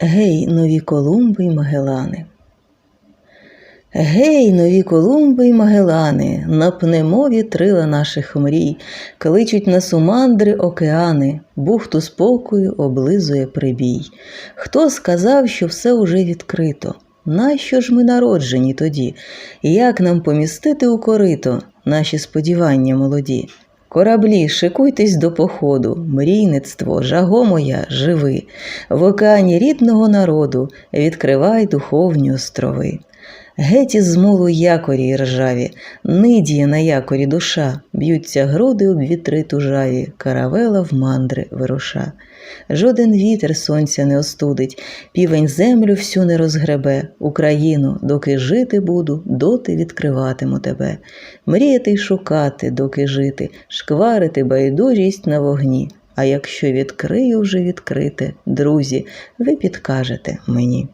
Гей, нові Колумби й Магелани. Гей, нові Колумби й Магелани, напнемо вітрила наших мрій, кличуть нас у мандри океани, бухту спокою облизує прибій. Хто сказав, що все уже відкрито? Нащо ж ми народжені тоді? Як нам помістити у корито наші сподівання молоді? Кораблі, шикуйтесь до походу, мрійництво, жаго моя, живи, в океані рідного народу відкривай духовні острови. Геть із мулу якорі ржаві, нидіє на якорі душа, б'ються груди об вітри тужаві, каравела в мандри вируша. Жоден вітер сонця не остудить, півень землю всю не розгребе, Україну, доки жити буду, доти відкриватиму тебе. Мріяти й шукати, доки жити, шкварити байдужість на вогні. А якщо відкрию вже відкрите, друзі, ви підкажете мені.